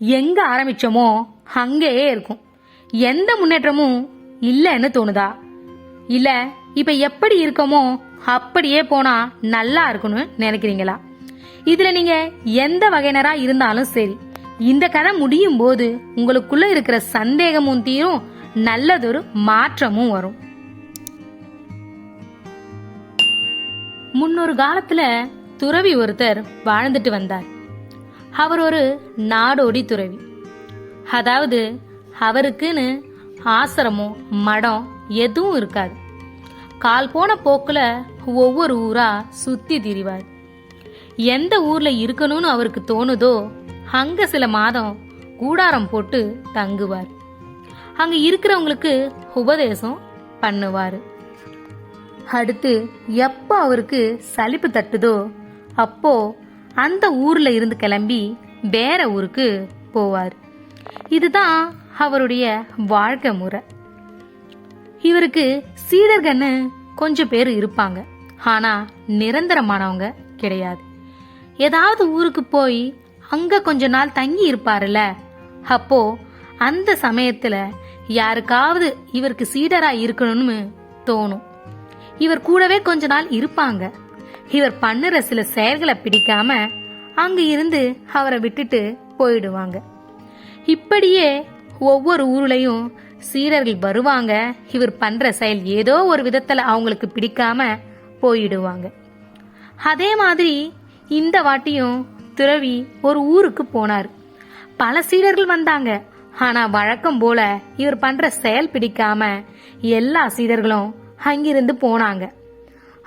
எங்க ஆரம்பிச்சோமோ அங்கேயே இருக்கும். எந்த முன்னேற்றமும் இல்லைன்னு தோணுதா? இல்ல இப்ப எப்படி இருக்கோமோ அப்படியே போனா நல்லா இருக்கும்னு நினைக்கிறீங்களா? இதுல நீங்க எந்த வகையினரா இருந்தாலும் சரி இந்த கதை முடியும் போது உங்களுக்குள்ள இருக்கிற சந்தேகமும் தீரும் நல்லதொரு மாற்றமும் வரும். முன்னொரு காலத்துல துறவி ஒருத்தர் வாழ்ந்துட்டு வந்தார். அவர் ஒரு நாடோடி துறவி. அதாவது அவருக்குன்னு ஆசிரமம் மடம் எதுவும் இருக்காது. கால் போன போக்கில் ஒவ்வொரு ஊரா சுத்தி திரிவார். எந்த ஊர்ல இருக்கணும்னு அவருக்கு தோணுதோ அங்க சில மாதம் கூடாரம் போட்டு தங்குவார். அங்க இருக்கிறவங்களுக்கு உபதேசம் பண்ணுவார். அடுத்து எப்போ அவருக்கு சலிப்பு தட்டுதோ அப்போ அந்த ஊர்ல இருந்து கிளம்பி வேற ஊருக்கு போவார். இதுதான் அவருடைய வாழ்க்கை முறை. இவருக்கு சீடர்கன்னு கொஞ்சம் பேர் இருப்பாங்க. ஆனா நிரந்தரமானவங்க கிடையாது. ஏதாவது ஊருக்கு போய் அங்க கொஞ்ச நாள் தங்கி இருப்பாருல்ல அப்போ அந்த சமயத்துல யாருக்காவது இவருக்கு சீடரா இருக்கணும்னு தோணும். இவர் கூடவே கொஞ்ச நாள் இருப்பாங்க. இவர் பண்ணுற சில செயல்களை பிடிக்காம அங்கே இருந்து அவரை விட்டுட்டு போயிடுவாங்க. இப்படியே ஒவ்வொரு ஊர்லயும் சீடர்கள் வருவாங்க. இவர் பண்ற செயல் ஏதோ ஒரு விதத்துல அவங்களுக்கு பிடிக்காம போயிடுவாங்க. அதே மாதிரி இந்த வாட்டியும் துறவி ஒரு ஊருக்கு போனார். பல சீடர்கள் வந்தாங்க. ஆனா வழக்கம் போல இவர் பண்ற செயல் பிடிக்காம எல்லா சீடர்களும் அங்கிருந்து போனாங்க.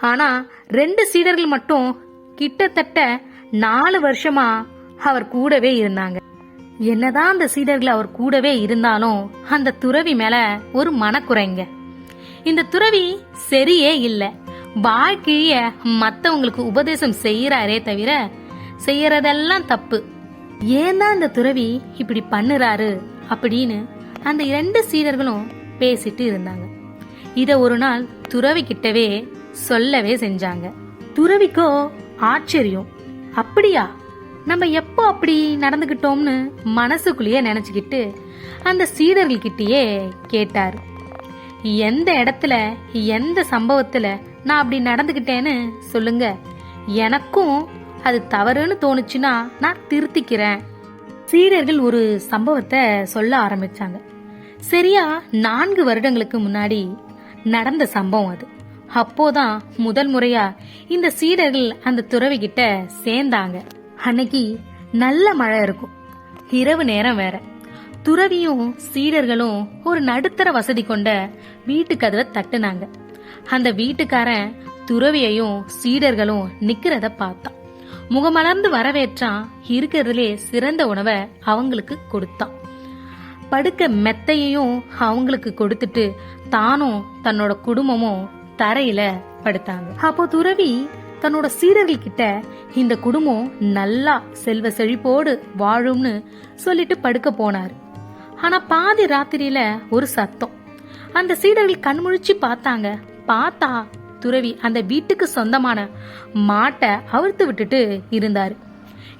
ஆனா ரெண்டு சீடர்கள் மட்டும் கிட்டத்தட்ட நாலு வருஷமா அவர் கூடவே இருந்தாங்க. என்னதான் அந்த சீடர்கள் அவர் கூடவே இருந்தாலும் அந்த துறவி மேல ஒரு மனக்குறைங்க. இந்த துறவி சரியே இல்ல. வாழ்க்கைய மத்தவங்களுக்கு உபதேசம் செய்யறாரே தவிர செய்யறதெல்லாம் தப்பு. ஏன் தான் இந்த துறவி இப்படி பண்ணுறாரு அப்படின்னு அந்த இரண்டு சீடர்களும் பேசிட்டு இருந்தாங்க. இத ஒரு நாள் துறவி கிட்டவே சொல்லவே செஞ்சாங்க. துறவிக்கோ ஆச்சரியம். அப்படியா? நம்ம எப்போ அப்படி நடந்துகிட்டோம்னு மனசுக்குள்ளேயே நினச்சிக்கிட்டு அந்த சீடர்கள்கிட்டயே கேட்டார். எந்த இடத்துல எந்த சம்பவத்தில் நான் அப்படி நடந்துக்கிட்டேன்னு சொல்லுங்க. எனக்கும் அது தவறுன்னு தோணுச்சுன்னா நான் திருத்திக்கிறேன். சீடர்கள் ஒரு சம்பவத்தை சொல்ல ஆரம்பிச்சாங்க. சரியா நான்கு வருடங்களுக்கு முன்னாடி நடந்த சம்பவம் அது. அப்போதான் முதல் முறையா இந்த சீடர்கள் அந்த துறவி கிட்ட சேர்ந்தாங்க. அன்னைக்கு நல்ல மழை இருக்கும். இரவு நேரம் வேற. துறவியும் சீடர்களும் ஒரு நடுத்தர வசதி கொண்ட வீட்டு கதவை தட்டுனாங்க. அந்த வீட்டுக்காரன் துறவியையும் சீடர்களும் நிக்கிறத பார்த்தான். முகமலர்ந்து வரவேற்றான். இருக்கிறதுலே சிறந்த உணவை அவங்களுக்கு கொடுத்தான். படுக்க மெத்தையையும் அவங்களுக்கு கொடுத்துட்டு தானும் தன்னோட குடும்பமும் தரையில படுத்தாங்க. அப்போ துறவி தன்னோட சீடர்கள் கிட்ட இந்த குடும்பம் நல்லா செல்வ செழிப்போடு வாழும்னு சொல்லிட்டு படுக்க போனார். ஆனா பாதி ராத்திரியில ஒரு சத்தம். அந்த சீடர்கள் கண்முழிச்சு பார்த்தாங்க. பார்த்தா துறவி அந்த வீட்டுக்கு சொந்தமான மாட்டை அவிழ்த்து விட்டுட்டு இருந்தாரு.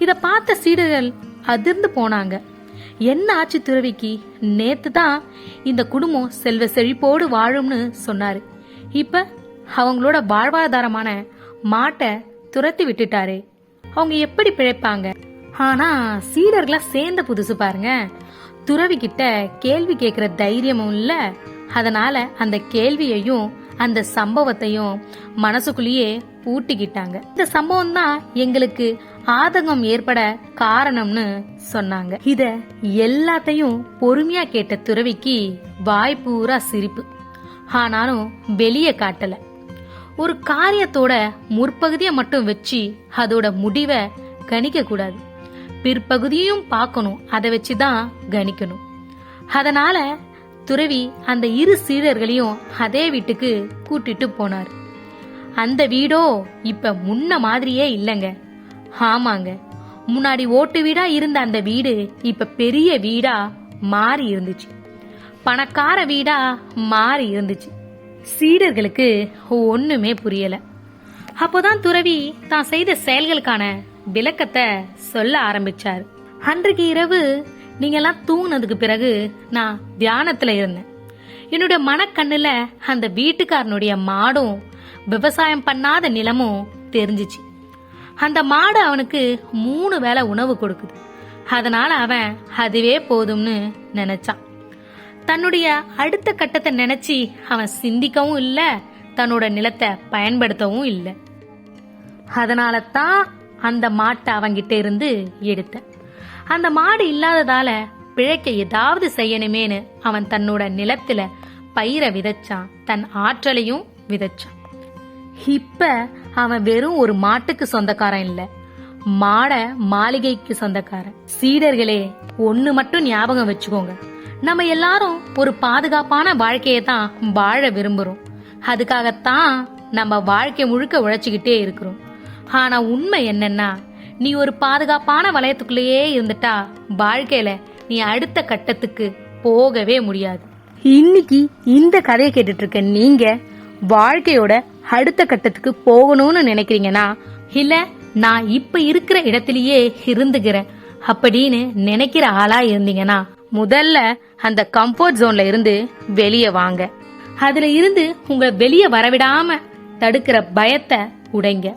இத பார்த்த சீடர்கள் அதிர்ந்து போனாங்க. என்ன ஆச்சு துறவிக்கு? நேத்து தான் இந்த குடும்பம் செல்வ செழிப்போடு வாழும்னு சொன்னாரு. இப்ப அவங்களோட வாழ்வாதாரமான மாட்டை துரத்தி விட்டுட்டாரு. அவங்க எப்படி பிழைப்பாங்க? ஆனா சீடர்களா சேர்ந்த புதுசு பாருங்க. துறவி கிட்ட கேள்வி கேட்கிற தைரியமும் இல்ல. அதனால அந்த கேள்வியையும் அந்த சம்பவத்தையும் மனசுக்குள்ளேயே பூட்டிக்கிட்டாங்க. இந்த சம்பவம் தான் எங்களுக்கு ஆதங்கம் ஏற்பட காரணம்னு சொன்னாங்க. இத எல்லாத்தையும் பொறுமையா கேட்ட துறவிக்கு வாய் சிரிப்பு. ஆனாலும் வெளியே காட்டல. ஒரு காரியத்தோட முற்பகுதியை மட்டும் வச்சு அதோட முடிவை கணிக்க கூடாது. பிற்பகுதியும் பார்க்கணும் அதை வச்சு தான் கணிக்கணும். அதனால துறவி அந்த இரு சீடர்களையும் அதே வீட்டுக்கு கூட்டிட்டு போனார். அந்த வீடோ இப்ப முன்ன மாதிரியே இல்லைங்க. ஆமாங்க முன்னாடி ஓட்டு வீடா இருந்த அந்த வீடு இப்ப பெரிய வீடா மாறி இருந்துச்சு. பணக்கார வீடா மாறி இருந்துச்சு. சீடர்களுக்கு ஒண்ணுமே புரியல. அப்போதான் துறவி தான் செய்த செயல்களுக்கான விளக்கத்தை சொல்ல ஆரம்பிச்சார். அன்றைக்கு இரவு நீங்கெல்லாம் தூங்கினதுக்கு பிறகு நான் தியானத்துல இருந்தேன். என்னுடைய மனக்கண்ணுல அந்த வீட்டுக்காரனுடைய மாடும் விவசாயம் பண்ணாத நிலமும் தெரிஞ்சிச்சு. அந்த மாடு அவனுக்கு மூணு வேளை உணவு கொடுக்குது. அதனால அவன் அதுவே போதும்னு நினைச்சான். தன்னுடைய அடுத்த கட்டத்தை நினைச்சு அவன் சிந்திக்கவும் இல்லை தன்னோட நிலத்தை பயன்படுத்தவும் இல்லை. அதனால தான் அந்த மாட்டை அவங்கிட்ட இருந்து எடுத்தேன் அந்த மாடு இல்லாததால பிழைக்க ஏதாவது செய்யணுமேனு அவன் தன்னோட நிலத்துல பயிரை விதைச்சான் தன் ஆற்றலையும் விதைச்சான். இப்ப அவன் வெறும் ஒரு மாட்டுக்கு சொந்தக்காரன் இல்ல மாட மாளிகைக்கு சொந்தக்காரன். சீடர்களே ஒன்னு மட்டும் ஞாபகம் வச்சுக்கோங்க. நம்ம எல்லாரும் ஒரு பாதுகாப்பான வாழ்க்கையை தான் வாழ விரும்புறோம். அதுக்காகத்தான் நம்ம வாழ்க்கை முழுக்க உழைச்சிக்கிட்டே இருக்கிறோம். ஆனா உண்மை என்னன்னா நீ ஒரு பாதுகாப்பான வளையத்துக்குள்ளேயே இருந்துட்டா வாழ்க்கையில நீ அடுத்த கட்டத்துக்கு போகவே முடியாது. இன்னைக்கு இந்த கதையை கேட்டுட்டு இருக்க நீங்க வாழ்க்கையோட அடுத்த கட்டத்துக்கு போகணும்னு நினைக்கிறீங்கன்னா இல்ல நான் இப்ப இருக்கிற இடத்திலேயே இருந்துக்கிறேன் அப்படின்னு நினைக்கிற ஆளா இருந்தீங்கன்னா முதல்ல அந்த கம்ஃபர்ட் ஜோன்ல இருந்து வெளியே வாங்க. அதுல இருந்து உங்களை வெளியே வரவிடாம தடுக்கிற பயத்தை உடைங்க.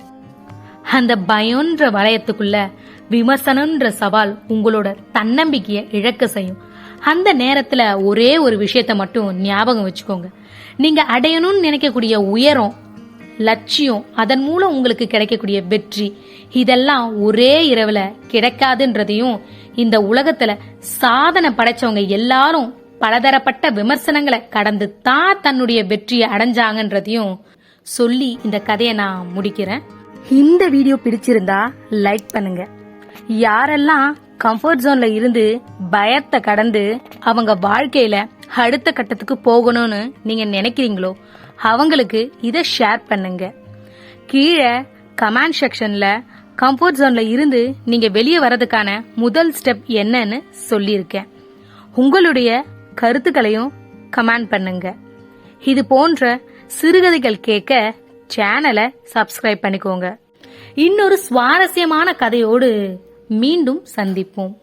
அந்த பயம்ன்ற வளையத்துக்குள்ள விமர்சனம்ன்ற சவால் உங்களோட தன்னம்பிக்கையை இழக்க செய்யும். அந்த நேரத்துல ஒரே ஒரு விஷயத்த மட்டும் ஞாபகம் வச்சுக்கோங்க. நீங்க அடையணும்னு நினைக்கக்கூடிய உயரம் லட்சியம் அதன் மூலம் உங்களுக்கு கிடைக்கக்கூடிய வெற்றி இதெல்லாம் ஒரே இரவுல கிடைக்காதுன்றதையும் இந்த உலகத்துல சாதனை படைச்சவங்க எல்லாரும் பலதரப்பட்ட விமர்சனங்களை கடந்து தான் தன்னுடைய வெற்றியை அடைஞ்சாங்கன்றதையும் சொல்லி இந்த கதையை நான் முடிக்கிறேன். இந்த வீடியோ பிடிச்சிருந்தா லைக் பண்ணுங்க. யாரெல்லாம் கம்ஃபர்ட் ஜோன்ல இருந்து பயத்தை கடந்து அவங்க வாழ்க்கையில அடுத்த கட்டத்துக்கு போகணும்னு நீங்க நினைக்கிறீங்களோ அவங்களுக்கு இதை ஷேர் பண்ணுங்க. கீழே கமெண்ட் செக்ஷன்ல கம்ஃபர்ட் ஜோன்ல இருந்து நீங்க வெளியே வரதுக்கான முதல் ஸ்டெப் என்னன்னு சொல்லியிருக்கேன். உங்களுடைய கருத்துக்களையும் கமெண்ட் பண்ணுங்க. இது போன்ற சிறுகதைகள் கேட்க சேனலை சப்ஸ்கிரைப் பண்ணிக்கோங்க. இன்னொரு சுவாரஸ்யமான கதையோடு மீண்டும் சந்திப்போம்.